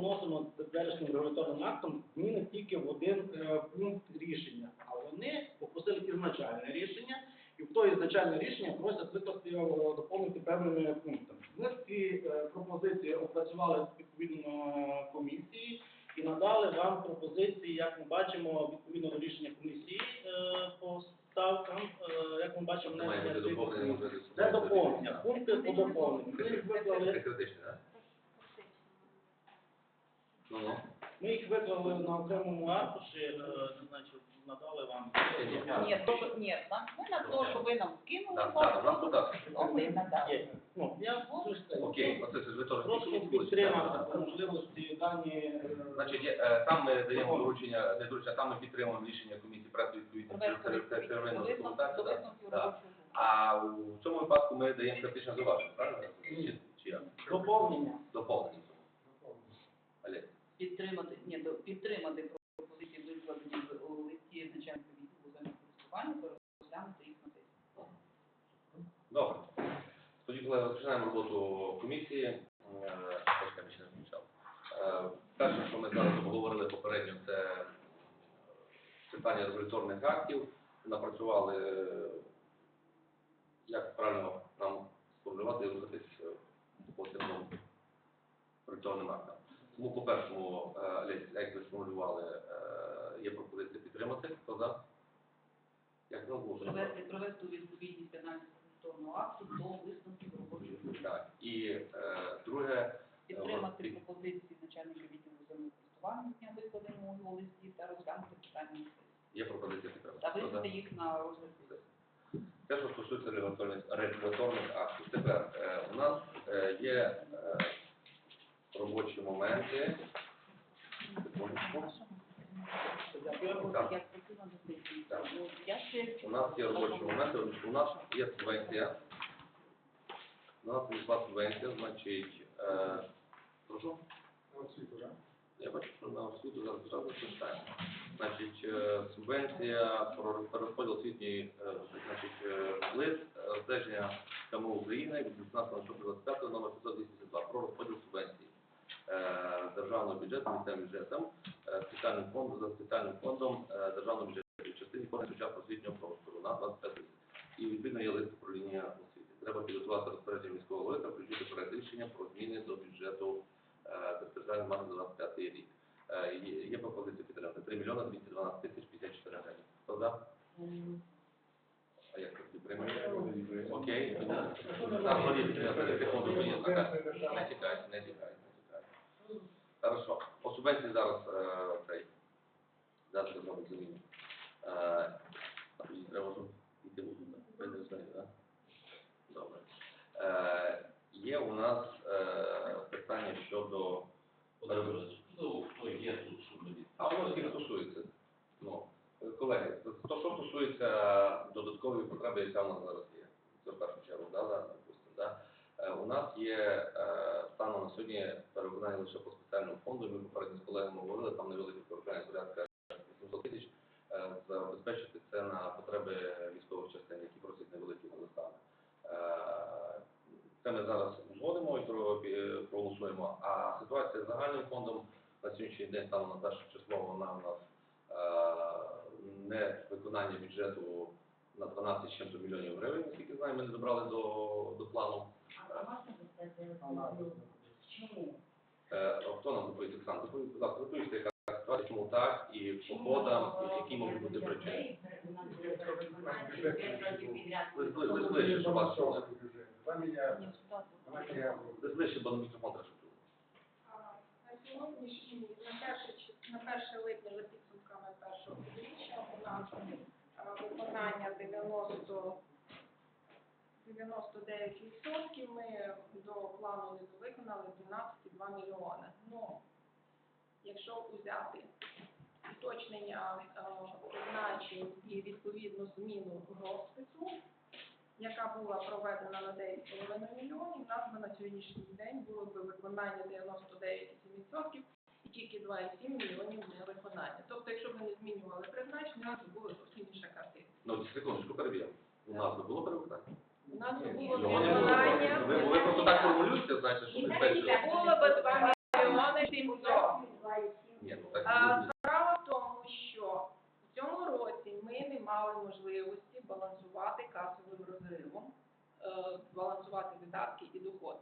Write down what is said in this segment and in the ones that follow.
вносимо теперішнім регуляторним актом зміни тільки в один е, пункт рішення. А вони попросили ізначальне рішення, і в то ізначальне рішення просять викласти його доповнити певними пунктами. Ми ці е, пропозиції опрацювали відповідно комісії і надали вам пропозиції, як ми бачимо, відповідно до рішення комісії е, по ставкам, е, як ми бачимо, цих доповнення, Це доповнення, пункти по доповненню. Ми їх виклали, Це критичне, так? Ну, ну. Ми їх виклали на окремому аркуші, е, чи надали вам. Ні, то, ні, нам, ми на те, що ви нам скинули, Так, так, у нас податки. ми надали. Є. Ну, я. Окей, оце ж ви теж Прошу підтримати по можливості дані. е, Значить, є, е, там ми даємо доручення, не доручення, там ми підтримуємо рішення комісії проекту відповідно Провести відповідь до висновку, до документацію. висновків. А в цьому випадку ми даємо критичне зауваження, правильно? Чи, чи як? Доповнення. Доповнення. Підтримати, ні, до, підтримати пропозиції викладені в листі начальника відділу землекористування та розглянути їх на сесії. Добре. Тоді, колеги, розпочинаємо роботу комісії. Е. Е, Перше, що ми зараз обговорили попередньо, це питання регуляторних актів. Напрацювали, як правильно нам сформулювати і рухатись по цим регуляторним актам. Тому по першому, е, як ви сформулювали, е, є пропозиція підтримати. Хто за? Як ну, було? Провести, провести у відповідність регуляторного акту до висновків групи. Так, і е, друге, Підтримати пропозиції начальника відділу землекористування, дня викладені у листі, та розглянути питання є пропозиція підтримки. Та винести їх на розгляд. Те, що стосується регуляторних, актів. Тепер у нас є робочі моменти. У нас є робочі моменти, у нас є субвенція. У нас є два субвенція, значить, е, прошу. Я бачу, що на освіту зараз зразу читаємо. Значить, е, субвенція про перерозподіл освітньої, е, значить, лист е, стеження КМУ України від 18.25 номер 582 про розподіл субвенцій е, державного бюджету, місцевим бюджетом, е, спеціальним фондом, за спеціальним фондом е, державного бюджету в частині форми сучасного освітнього простору на 25 рік. І відповідно є лист управління освіти. Треба підготувати розпорядження міського голови та включити проект рішення про зміни до бюджету е, громади на 25 рік. Е, Є, пропозиція підтримати 3 мільйони 212 тисяч 54 гривень. Хто за? А як це підтримує? Окей. Не тікайте, не тікайте. Хорошо. По субвенції зараз е, цей. Зараз я а тоді треба, щоб йти в Ви не так? Добре. Е, є у нас е, питання щодо Ну, хто є тут, що а воно скільки стосується? Ну, колеги, то що стосується додаткової потреби, яка в нас зараз є, це в першу чергу, да, да, допустимо, да. Е, У нас є е, станом на сьогодні перевиконання лише по спеціальному фонду, ми попередньо з колегами говорили, там невелике перевиконання порядка 800 тисяч, е, забезпечити це на потреби військових частин, які просять невеликими листами. Це ми зараз узгодимо і проголосуємо. А ситуація з загальним фондом на сьогоднішній день станом на перше число вона у нас не виконання бюджету на 12 чим-то мільйонів гривень, наскільки знаю, ми не добрали до, до плану. Е, хто нам доповість, Оксана? Доповідь, будь ласка, доповісти, яка ситуація, чому так, і по і які можуть бути причини. Ви зближче, щоб вас чули. Ви зближче, бо на мікрофон щоб чули. На перше, перше липня за підсумками першого півріччя у нас виконання 90 99%, ми до плану не виконали 12,2 мільйони. Ну, якщо взяти уточнення е, призначень і відповідну зміну розпису, яка була проведена на 9,5 мільйонів, у нас би на сьогоднішній день було б виконання 99,7% і тільки 2,7 мільйонів невиконання. Тобто, якщо б ми не змінювали призначення, у нас була зовсім інша картина. Ну, секундочку, переб'ємо. У нас би було перевиконання? У нас було виконання. Ви, ви просто так формулюєте, значить, що не. Було би 2 мільйони 700. Ні, ну так А. Справа в тому, що в цьому році ми не мали можливості балансувати касовим розривом, е, балансувати видатки і доходи.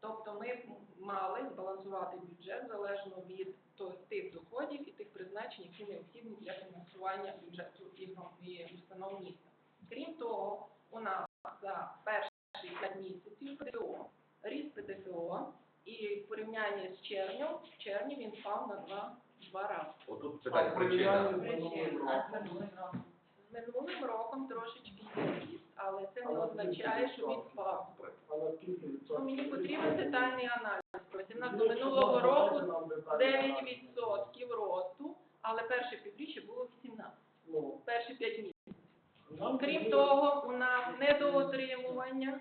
Тобто ми мали збалансувати бюджет залежно від тих доходів і тих призначень, які необхідні для фінансування бюджету і установ міста. Крім того, у нас за перші 5 місяців ПДФО, ріст ПДФО, і в порівнянні з червнем, в червні він впав на два, два рази. Отут питання причина. З минулим роком трошечки є ріст, але це не означає, що він впав. Ну, мені потрібен детальний аналіз. У до минулого року 9% росту, але перше півріччя було 18, Ну, перші 5 місяців. Крім того, у нас недоотримування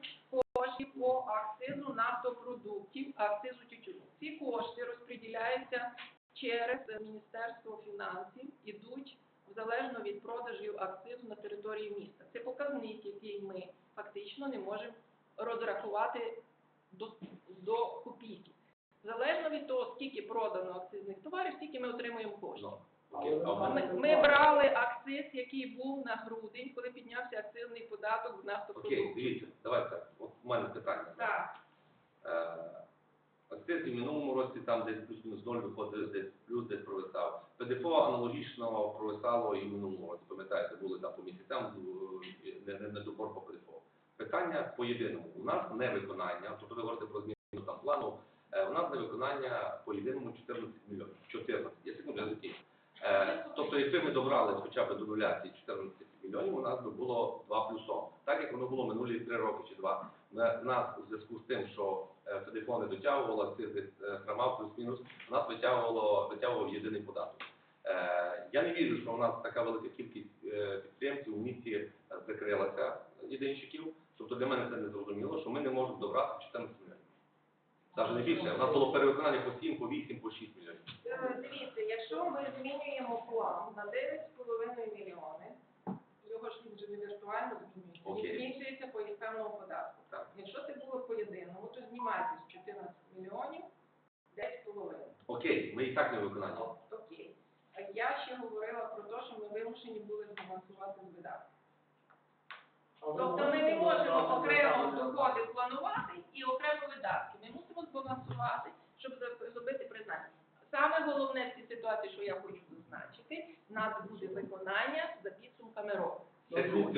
коштів по акцизу нафтопродуктів, акцизу тютюну. Ці кошти розподіляються через Міністерство фінансів, ідуть залежно від продажів акцизу на території міста. Це показник, який ми фактично не можемо розрахувати до, до копійки. Залежно від того, скільки продано акцизних товарів, стільки ми отримуємо коштів. В Ми, ми брали акциз, який був на грудень, коли піднявся акцизний податок з Окей, дивіться, давайте так. От у мене питання. Так, Е, Акциз і в минулому році там десь плюс-мінус ноль виходить, десь плюс десь провисав. ПДФО аналогічно провисало і в минулому році. Пам'ятаєте, були там по місяцям е, не, не, не добор по ПДФО. Питання по єдиному. У нас невиконання, тобто ви говорите про зміну там плану, е, у нас невиконання по єдиному 14 мільйонів. 14. Я секунду, я закінчу. Е, тобто, якби ми добрали хоча б до нуля ці 14 мільйонів, у нас би було 2 плюсом. Так як воно було минулі 3 роки чи 2. На- Нас у зв'язку з тим, що е, телефон не дотягувало, акциз десь е, плюс-мінус, у нас витягувало, витягував єдиний податок. Е, я не вірю, що у нас така велика кількість підприємців у місті закрилася, єдинщиків. Тобто для мене це не зрозуміло, що ми не можемо добрати 14 мільйонів. Навіть не більше. У нас було перевиконання по 7, по 8, по 6 мільйонів. Е, дивіться, якщо ми змінюємо план на 9,5 мільйони, його ж він вже не віртуально змінюється, він Окей. збільшується по певному податку. Так. Якщо це було по єдиному, то знімайте з 14 мільйонів 9,5. Окей, ми і так не виконання. Окей. Я ще говорила про те, що ми вимушені були збалансувати з видатками. Тобто ми не можемо окремо доходи планувати і окремо видатки. Ми мусимо збалансувати, щоб за- зробити призначення. Саме головне в цій ситуації, що я хочу зазначити, у нас буде виконання за підсумками року. Це Ну, ну,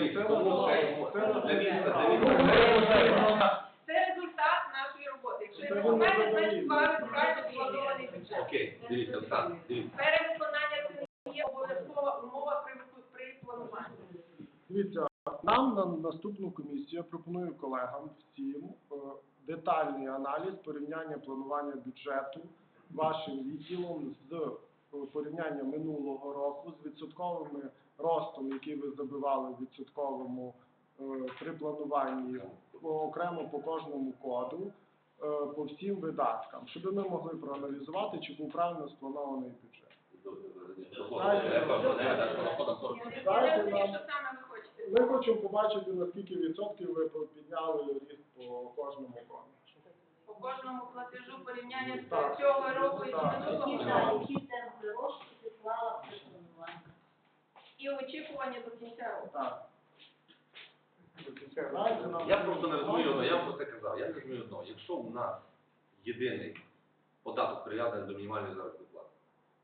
результат нашої роботи. Якщо ви не значить задовільні. правильно спланований бюджет. Окей, дивіться, Оксана. Перевиконання це не є обов'язкова умова при плануванні. Нам на наступну комісію я пропоную колегам всім е, детальний аналіз порівняння планування бюджету вашим відділом з е, порівняння минулого року з відсотковими ростом, який ви забивали в відсотковому е, при плануванні окремо по кожному коду, по всім видаткам, щоб ми могли проаналізувати, чи був правильно спланований бюджет. Доходи, я кажу, не, так, доходом 40. Я не- Я Дайте нам- Ми хочемо побачити, наскільки відсотків ви підняли ріст по кожному коду. По кожному платежу порівняння з цього року і з Так. минулого року. Які темпи росту ти клала при плануванні? І очікування до кінця року. Так. Нам- Я просто не розумію одного, я вам про це казав, я не розумію одного. Якщо у нас єдиний податок прив'язаний до мінімальної заробітної плати,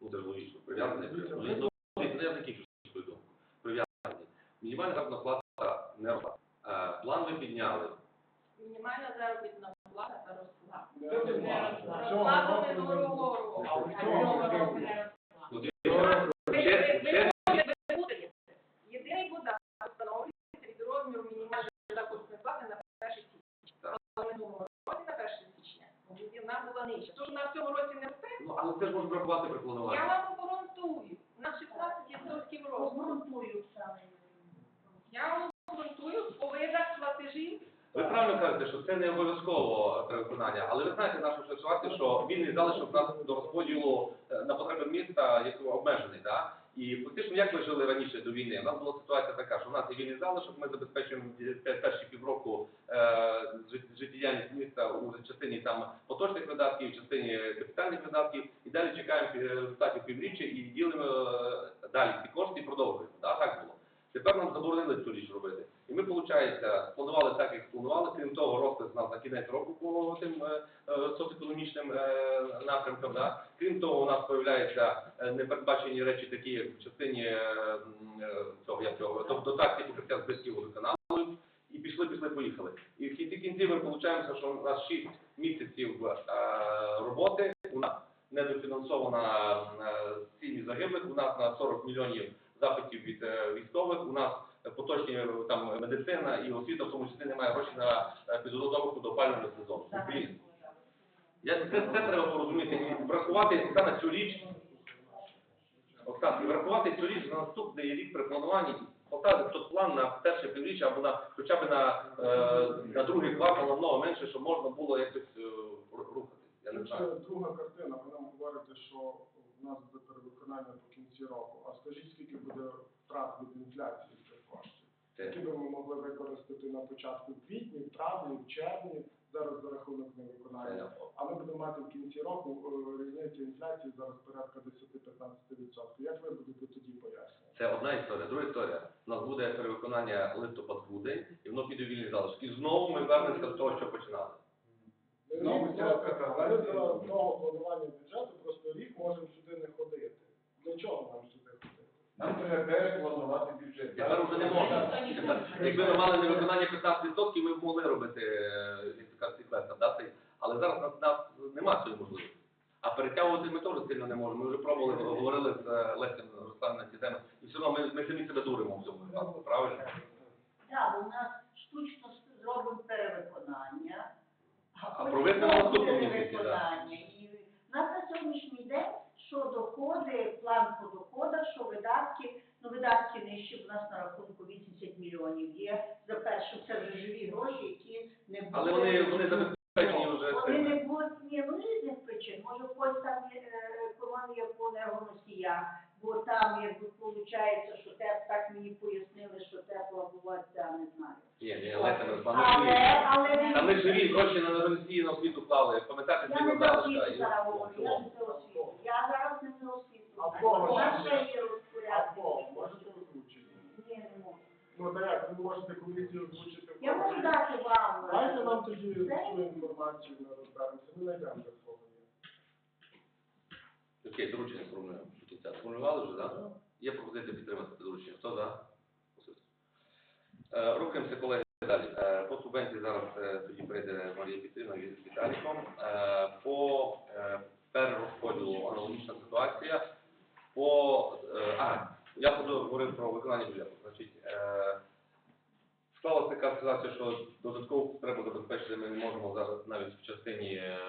ну це ж логічно, прив'язаний, ну, ну, я закінчу думку. Прив'язаний. Мінімальна заробітна плата не росла. Е, План ви підняли. Мінімальна заробітна плата та росла. Не. Росла до минулого року не- А в цьому року? Ви, дивіться, ви, ще- ви, ще- можете- ви путаєте. Єдиний податок встановлюється від розміру мінімальної заробітної плати на 1 січня. Так. Але в минулому році на 1 січня вона була нижча. Тож вона в цьому році не росте, Ну, але це ж можна врахувати при я плануванні. вам обґрунтую. На 16 відсотків росту. Обґрунтую, Оксана Юріївна. Я вам обґрунтую по видах Ви правильно кажете, що це не обов'язково перевиконання, але ви знаєте нашу ситуацію, що вільний залишок у нас до розподілу е, на потреби міста як обмежений, да? І фактично, як ми жили раніше до війни, у нас була ситуація така, що у нас є що ми забезпечуємо перші півроку е, життєдіяльність міста у частині там поточних видатків, частині капітальних видатків, і далі чекаємо е, результатів півріччя і ділимо е, далі ці кошти і продовжуємо. Да? Так було. Тепер нам заборонили цю річ робити. Ми, виходить, планували так, як планували. Крім того, розпис у нас на кінець року по тим е, е, соціоекономічним е, напрямкам. Да? Крім того, у нас з'являються непередбачені речі, такі як в частині цього, як цього, тобто дотації покриття збитків водоканалу. І пішли, пішли, поїхали. І в кінці кінці ми виходить, що у нас 6 місяців роботи, у нас недофінансована е, цінні загиблих, у нас на 40 мільйонів запитів від військових, у нас поточні там медицина і освіта, в тому числі немає грошей на е, підготовку до опалювального сезону. Блін. Я, це, це треба порозуміти і врахувати Оксана цю річ. Оксана, і врахувати цю річ на наступний рік при плануванні, поставити тот план на перше півріччя або на хоча б на, е, на другий квартал намного менше, щоб можна було якось е, ру- рухатись. Я не знаю. Ще друга картина, ви нам говорите, що в нас буде перевиконання по кінці року. А скажіть, скільки буде втрат від інфляції? Це- Які би ми могли використати на початку квітні, в травні, в червні, зараз за рахунок невиконання. Це- А ми будемо мати в кінці року е, різницю інфляції зараз порядка 10-15%. Як ви будете тоді пояснювати? Це одна історія. Друга історія. У нас буде перевиконання листопад-грудень, і воно піде вільний залишок. І знову ми вернемося до того, що починали. Ми Ну, ми за нового планування бюджету просто рік можемо сюди не ходити. Для чого нам сюди? Нам треба перепланувати бюджет. Тепер вже не можна. Якби ми мали невиконання 15%, ми б могли робити е, як то кажуть, секвестр, да, цей. але зараз нас, нас немає цієї можливості. А перетягувати ми теж сильно не можемо. Ми вже пробували, говорили з е, Лесем Русланом на ці теми, і все одно ми, ми самі себе дуримо в цьому випадку, правильно? Так, у нас штучно зробимо перевиконання. А знову наступному місяці, перевиконання. І в нас на сьогоднішній день, що доходи, план по доходах, що видатки, ну видатки нижчі, у нас на рахунку 80 мільйонів є. За перше, це вже живі гроші, які не будуть. Але вони, вони забезпечені вже Вони не будуть, ні, ну різних причин. Може, в когось там є е, економія по енергоносіях, бо там, якби, виходить, що те, так мені пояснили, що тепла була ця, не знаю. Ні, ні, Леся Руслан, ми Але, але живі, гроші на Росії на освіту клали, пам'ятаєте, я не за освіту зараз говорю, я не за освіту. Я зараз не за освіту. А в кого У нас ще є А розпорядки. Можете озвучити? Ні, не можу. Ну так як, ви можете комісію озвучити? Я можу дати вам. Дайте нам тоді Це- цю інформацію, ми розберемося, ми знайдемо де слово. Окей, доручення сформулюємо до кінця. Сформулювали вже, так? Є пропозиція підтримати це доручення. Хто за? Е, Рухаємося, колеги, далі. Е, По субвенції зараз е, тоді прийде Марія Петрівна з Віталіком. Е, По е, перерозподілу аналогічна ситуація. По, е, а, я буду говорити про виконання бюджету. Значить, е, склалася така ситуація, що додаткову потребу забезпечити ми не можемо зараз навіть в частині е,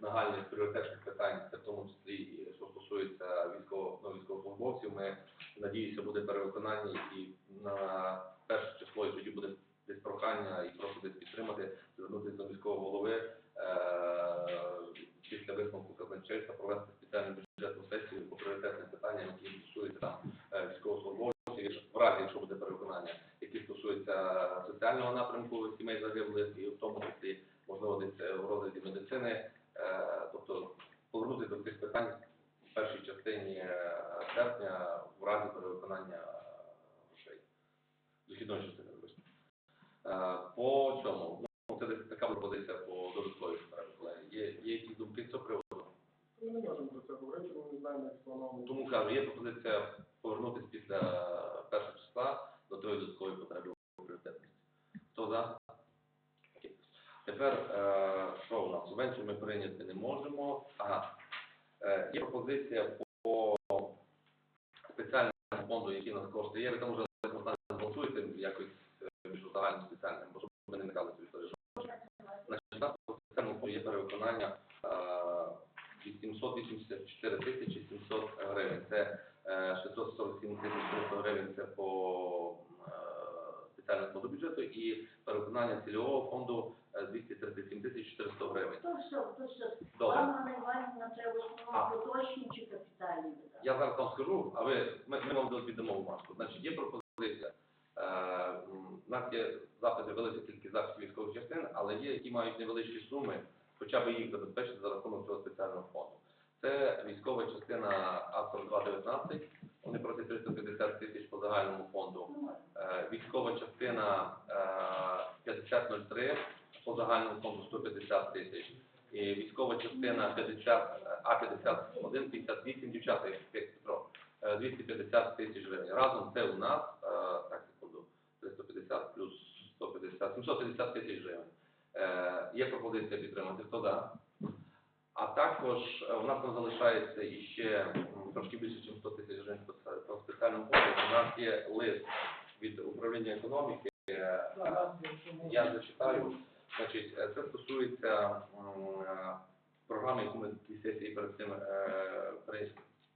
нагальних пріоритетних питань, це в тому числі і що стосується військово, ну, військовослужбовців. Ми надіюся, буде перевиконання і на перше число і тоді буде десь прохання і просто десь підтримати, звернутися до міського голови е, після висновку казначейства провести спеціальну бюджетну сесію по пріоритетним питанням, які стосуються е, військовослужбовців, в разі, якщо буде перевиконання, які стосуються соціального напрямку сімей загиблих, і в тому числі можливо десь е, в розгляді медицини, Е, тобто повернутися до цих питань в першій частині е, серпня в разі перевиконання е, грошей. Дохідної частини. Е, По цьому, ну, це така пропозиція по додатковій справі. Є, є якісь думки з цього приводу? Ми не можемо про це говорити, ми не знаємо, як сплановано. Тому кажу, є пропозиція повернутися після першого числа до тої додаткової потреби у пріоритетності. Хто за? Тепер, е, що у нас? Субвенцію ми прийняти не можемо. Ага. Е, є пропозиція по спеціальному фонду, який у нас коштує. Є, ви там вже голосуєте якось е, між загальним спеціальним, бо щоб ми не вникали в історію. Значить, у нас по є перевиконання е, 884 тисячі 700 гривень. Це е, 647 тисяч 300 гривень це по е, фонду бюджету і переконання цільового фонду е, 237 тисяч 400 гривень. То все, то все. Добре. Вам, Ганна Іванівна, треба А. поточні чи капітальні видатки? Я зараз вам скажу, а ви ми, ми вам віддамо бумажку. Значить, є пропозиція. Е, м, у нас є запити велика кількість запитів військових частин, але є, які мають невеличкі суми, хоча б їх забезпечити за рахунок цього спеціального фонду. Це військова частина А-4219, вони просять 350 тисяч по загальному фонду. Е, військова частина е, 5003 по загальному фонду 150 тисяч. І військова частина 50, е, А51, 58, дівчата, як Петро, е, 250 тисяч гривень. Разом це у нас, е, так, секунду, 350 плюс 150, 750 тисяч гривень. Е, Є пропозиція підтримати, хто да? А також е, у нас там залишається іще трошки більше, ніж 100 тисяч гривень по спе- спеціальному фонду. У нас є лист від управління економіки. е, я зачитаю. Значить, це стосується програми, яку ми в сесії перед цим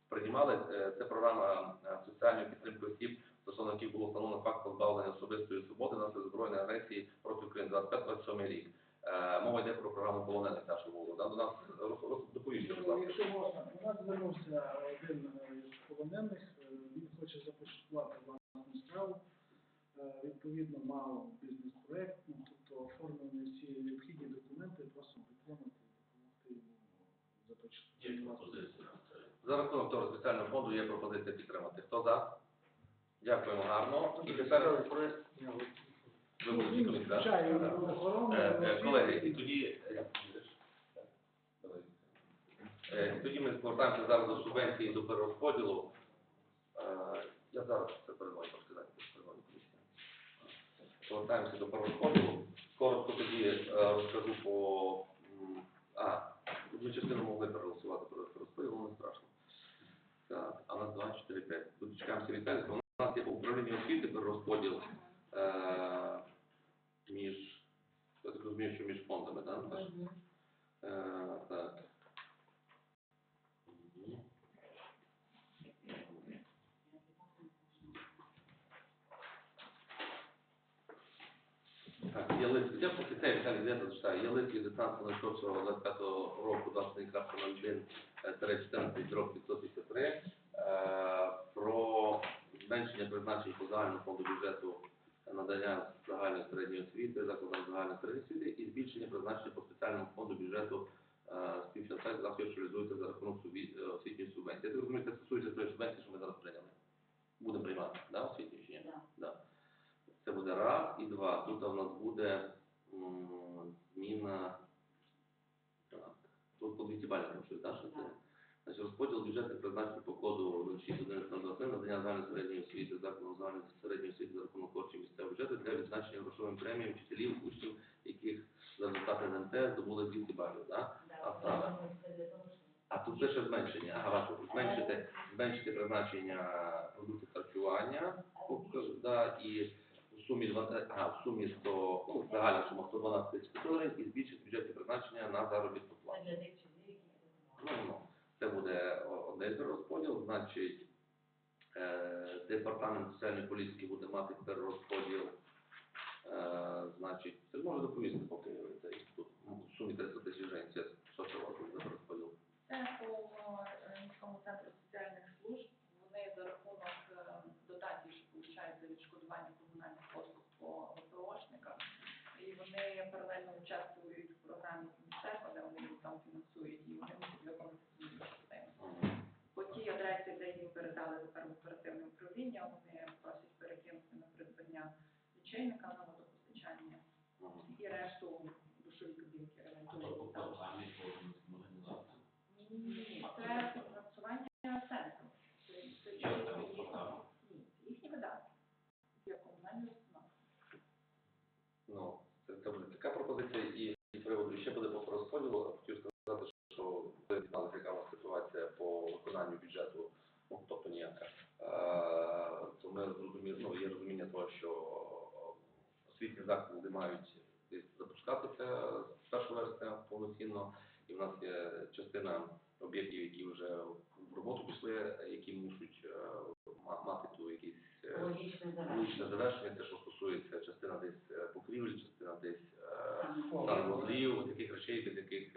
приймали. Це програма соціальної підтримки осіб, стосовно яких було встановлено факт позбавлення особистої свободи наслідок збройної агресії проти України 25-27 рік. Е, Мова йде про програму полонених нашого. Да? До нас ласка. Якщо можна, до нас звернувся один з полонених, е, він хоче започаткувати власну справу. Е, Відповідно, мав бізнес-проект, ну, тобто оформлені всі необхідні документи, просимо підтримати, допомогти йому започаткувати. За рахунок того спеціального фонду є пропозиція підтримати. Хто за? Дякуємо гарно. І тепер комітет. да? Включає охорону, Е, е. Колеги, і тоді, е, тоді ми повертаємося зараз до субвенції до перерозподілу. Я зараз це трошки зараз. Повертаємося до перерозподілу. Коротко тоді розкажу по... А, ми частину могли переголосувати про перерозподіл, але не страшно. Так, а нас 2, 4, 5. Тут чекаємося від Федика. У нас є освіти перерозподіл е, між я так розумію, що між фондами, так? Е, так. Так, є лист, я по цей Віталій Зета зачитаю, є лист від 19.06.25 року 21.01 14 рок 553 е, про зменшення призначень по загальному фонду бюджету надання загальної середньої освіти, закладам загальної середньої освіти і збільшення призначення по спеціальному фонду бюджету е, співфінансування засобів, що реалізується за рахунок е, освітньої субвенції. Я розумію, це стосується тої субвенції, що ми зараз прийняли. Будемо приймати, чи ні? Да. Да. Це буде раз і два. Тут у нас буде м, зміна. Так. Тут по 200 балів працює, так? Що це? Значить, розподіл бюджетних призначень по коду 0611 надання загальної середньої освіти, закладу загальної середньої освіти за рахунок коштів місцевого бюджету для відзначення грошовим преміям вчителів, учнів, яких за результати НМТ здобули 200 балів, так? А саме? А тут лише зменшення. Ага, бачу, зменшити, зменшити призначення продуктів харчування, да, і в сумі 20, ага, в сумі 100, ну, загальна сума 112 тисяч гривень і збільшити бюджетні призначення на заробітну плату. Ну, ну, це буде один перерозподіл, значить, е, департамент соціальної політики буде мати перерозподіл, е, значить, це може доповісти, поки цей тут ну, в сумі 300 тисяч гривень, це що це вас буде перерозподіл? Це по е, міському центру соціальних служб. Вони за рахунок дотацій, що получають за відшкодування комунальних послуг по ВПОшникам. І вони паралельно участвують в програмі міністерства, де вони їх там фінансують, і вони мусять виконати свою частину. Мгм. По тій адресі, де тепер в оперативне управління, вони просять перекинути на придбання лічильника на водопостачання і решту душові кабінки А ремонтують. то по там. програмі по організації. Ні, це фінансування центру. Ні, це їхні видатки. Це комунальні установи. Ну, це, така пропозиція, і, і приводу ще буде по розподілу. Хотів сказати, що ви дізналися, яка у нас ситуація по виконанню бюджету, ну, тобто ніяка. Е, то ми зрозуміли, ну, є розуміння того, що освітні заклади мають десь запускатися з 1 вересня повноцінно, і в нас є частина об'єктів, які вже в роботу пішли, які мусять е, мати ту якісь е, логічне завершення, те, що стосується частина десь е, покрівлі, частина десь санвузлів, таких речей, без яких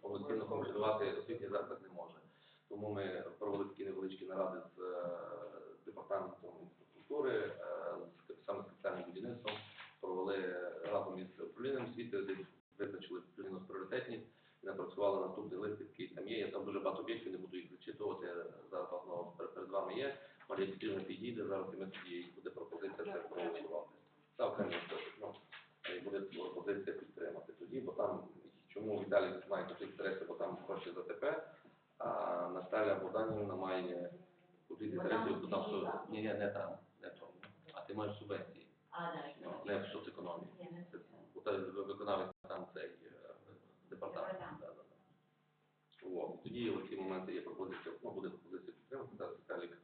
повноцінно функціонувати освітній заклад не може. Тому ми провели такі невеличкі наради з департаментом інфраструктури, е, з саме з капітальним будівництвом, провели разом із управлінням освіти, де визначили плюс пріоритетність і напрацювали наступний лист, який там є. Я там дуже багато об'єктів, не буду їх зачитувати. Зараз воно перед вами є. Марія Петрівна підійде зараз, і ми тоді буде пропозиція це проголосувати. Це окремий. Ну, і буде пропозиція підтримати тоді, бо там чому Віталій має такий інтереси, бо там гроші за ТП, а Наталя Богданівна має куди інтересів, бо там що ні, ні, не там, не тому. А ти маєш субвенції, А, да. ну, не в соцекономії. Ні, не Це бо та виконавець там цей е, департамент. Да, да, да. От. Тоді в ці моменти є пропозиція, ну, буде пропозиція підтримати, зараз Віталік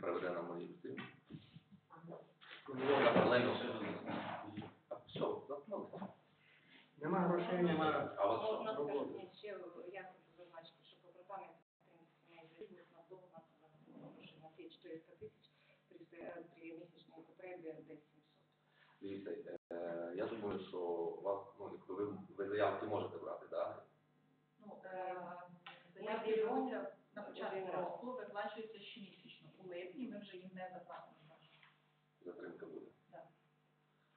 приведе нам мої зустріч. Паралельно. А все, заткнулися. Нема грошей, нема. А от Ну, у нас що? скажімо, ще я хочу зазначити, що по програмі підтримки сімей загиблих на довго нас грошей на ці 400 тисяч при, се- при місячній потребі десь 700. Дивіться, е, я думаю, що у вас, ну, якщо ви, ви заявки можете брати, да? Ну, е, заявки беруться на початку року, виплачуються щомісячно. У липні ми вже їм не заплатимо. затримка буде. Так.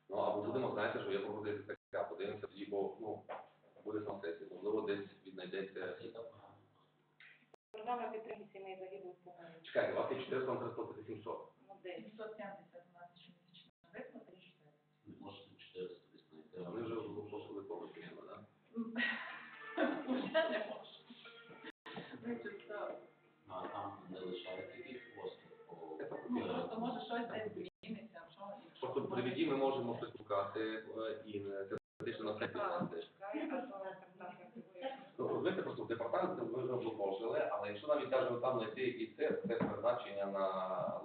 Ну, або будемо, знаєте, що є пропозиція така, подивимося тоді, бо, ну, буде сесії, можливо, десь віднайдеться. Програма підтримки сімей загиблих полонених. Чекайте, у вас є 400, вам треба сплатити 700. Знайти якийсь це, це призначення на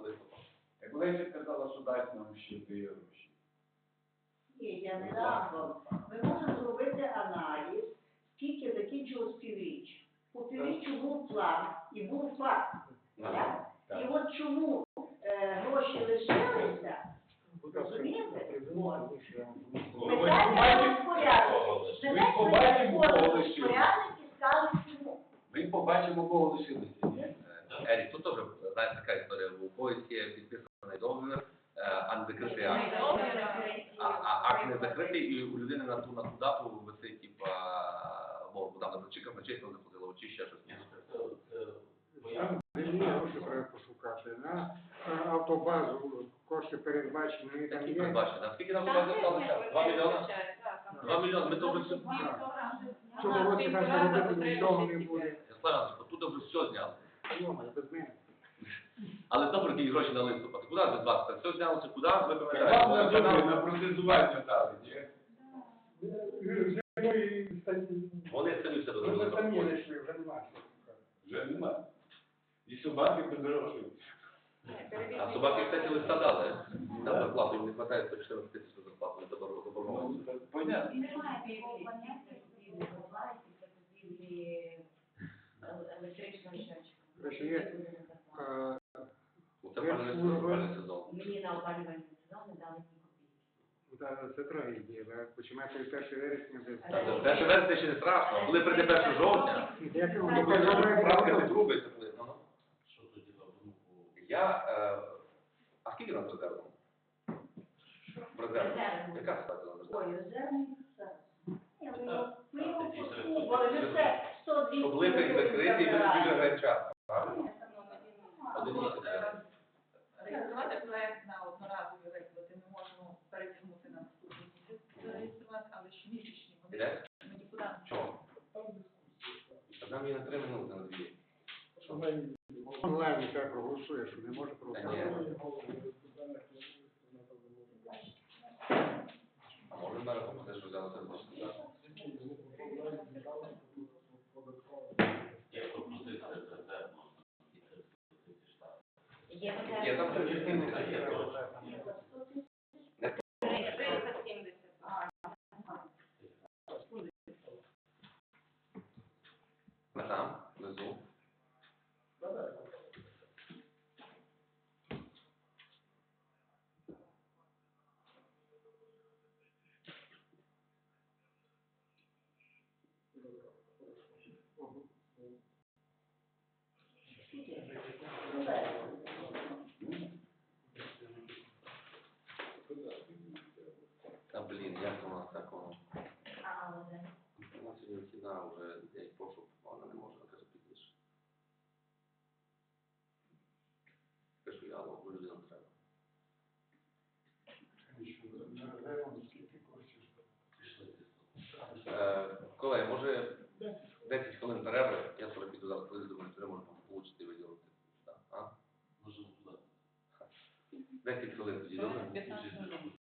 листопад. Як Леся казала, що дасть нам ще дві гроші. Ні, я не дам вам. Ми можемо зробити аналіз, скільки закінчилось півріч. По півріччю був план і був факт. Так? І от чому е, гроші лишилися, розумієте? От. Питання побачите. Ми побачимо, кого і. Ми побачимо, лишилися, Ерік, тут теж, знаєте, така історія, у когось є підписаний договір, е, а не закритий акт. А, а акт не закритий, і у людини на ту, на ту дату висить, типа, боргу, там, на зачекав, на чесно заходило, очі, ще щось. Ну, Там вільні гроші треба пошукати. На е, автобазу кошти передбачені, вони там Такі є. передбачені. А скільки нам база сталося? Два мільйони? Два мільйони, ми то вже все... В цьому році нічого не буде. Ярослав, тут вже все зняли. Йома, без мене. Але добре, ті гроші на листопад. Куди ж без вас? Це все знялося куди? Ви пам'ятаєте? Вам на на протезування дали, ні? Вони самі зробили. вже самі знайшли, вже немає. Вже нема. І собаки подорожують. А собаки, кстати, листа дали. На зарплату їм не хватає 114 тисяч на зарплату, не заборговані. Ну, так, понятно. Немає такого поняття купівлі бувають, це купівлі електричного щочка. Короче, є, Е, Це правильний правильний сезон. Мені на опалювальний сезон не дали ні копійки. та- Це трагедія. да. Починається від 1 вересня десь. Та це Перше вересня ще не страшно, коли прийде 1 жовтня, Як його то коли правка не трубиться. коли- ну, ну. що тоді на думку? Я, е, а скільки нас резервно? В резерві? Яка ситуація на резерві? Ой, резервний зараз. Ні, ми його- Ми його покупали, вже все 100 200 Щоб липень закритий, він дуже грає час. правильно? Ні, Один місяць. Е, Реєструвати проект на одноразові виплати ми можемо перетягнути на наступний місяць зареєструвати, але щомісячні вони Іде? ми нікуди не Чому? Та Нам є на 3 минути, на 2. Онлайн так проголосує, що не може Колеги, може 10 хвилин перерви, я скоро піду зараз поїздом, що можу получити і виділити. Так, а? Може, 10 хвилин тоді, добре? 15 хвилин.